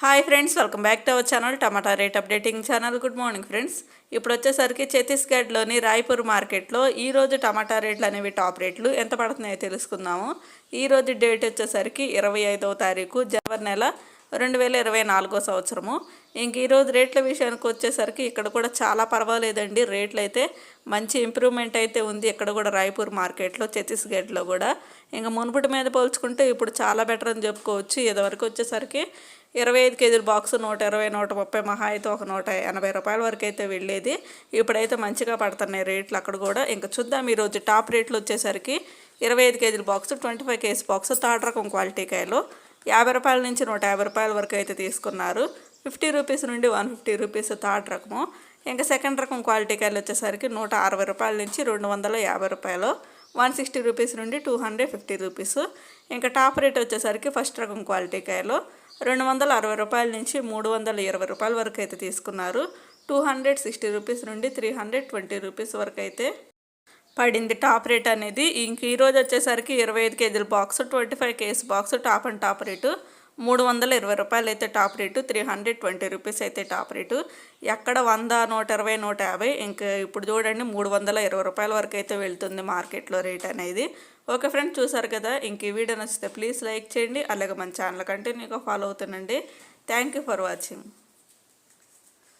Hi friends welcome back to our channel tomato rate updating channel. Good morning friends. ఇప్పుడు వచ్చేసరికి ఛత్తీస్గఢ్లోని రాయ్పూర్ మార్కెట్లో ఈరోజు టమాటా రేట్లు అనేవి టాప్ రేట్లు. ఎంత పడుతున్నాయో తెలుసుకుందాము. ఈ రోజు డేట్ వచ్చేసరికి ఇరవై ఐదవ తారీఖు జనవరి నెల రెండు వేల ఇరవై నాలుగో సంవత్సరము. ఇంక ఈరోజు రేట్ల విషయానికి వచ్చేసరికి ఇక్కడ కూడా చాలా పర్వాలేదండి. రేట్లు అయితే మంచి ఇంప్రూవ్మెంట్ అయితే ఉంది. ఇక్కడ కూడా రాయపూర్ మార్కెట్లో ఛత్తీస్గఢ్లో కూడా. ఇంకా మునుపటి మీద పోల్చుకుంటే ఇప్పుడు చాలా బెటర్ అని చెప్పుకోవచ్చు. ఇదివరకు వచ్చేసరికి ఇరవై ఐదు కేజీల బాక్స్ నూట ఇరవై నూట ముప్పై మహా అయితే ఒక నూట ఎనభై రూపాయల వరకు అయితే వెళ్ళేది. ఇప్పుడైతే మంచిగా పడుతున్నాయి రేట్లు అక్కడ కూడా. ఇంకా చూద్దాం ఈరోజు టాప్ రేట్లు వచ్చేసరికి ఇరవై ఐదు కేజీల box twenty five KG box third రకం క్వాలిటీ కాయలు. యాభై రూపాయల నుంచి నూట యాభై రూపాయల వరకు అయితే తీసుకున్నారు. ఫిఫ్టీ రూపీస్ నుండి వన్ ఫిఫ్టీ రూపీస్ థర్డ్ రకము. ఇంకా సెకండ్ రకం క్వాలిటీ కాయలు వచ్చేసరికి నూట అరవై రూపాయల నుంచి రెండు వందల యాభై రూపాయలు. వన్ సిక్స్టీ రూపీస్ నుండి టూ హండ్రెడ్ ఫిఫ్టీ రూపీస్. ఇంకా టాప్ రేట్ వచ్చేసరికి ఫస్ట్ రకం క్వాలిటీ కాయలు రెండు వందల అరవై రూపాయల నుంచి మూడు వందల ఇరవై రూపాయల వరకు అయితే తీసుకున్నారు. టూ హండ్రెడ్ సిక్స్టీ రూపీస్ నుండి త్రీ హండ్రెడ్ ట్వంటీ రూపీస్ వరకు అయితే పడింది టాప్ రేట్ అనేది. ఇంక ఈరోజు వచ్చేసరికి ఇరవై ఐదు కేజీల box twenty five KG box top and top rate. మూడు వందల ఇరవై రూపాయలు అయితే top rate. Three hundred twenty rupees అయితే టాప్ రేటు. ఎక్కడ వంద నూట ఇరవై నూట యాభై. ఇంకా ఇప్పుడు చూడండి మూడు వందల ఇరవై రూపాయల వరకు అయితే వెళ్తుంది మార్కెట్లో రేట్ అనేది. ఓకే ఫ్రెండ్ చూసారు కదా? ఇంక ఈ వీడియో నచ్చితే ప్లీజ్ లైక్ చేయండి. అలాగే మన ఛానల్ కంటిన్యూగా follow అవుతుండండి. Thank you for watching.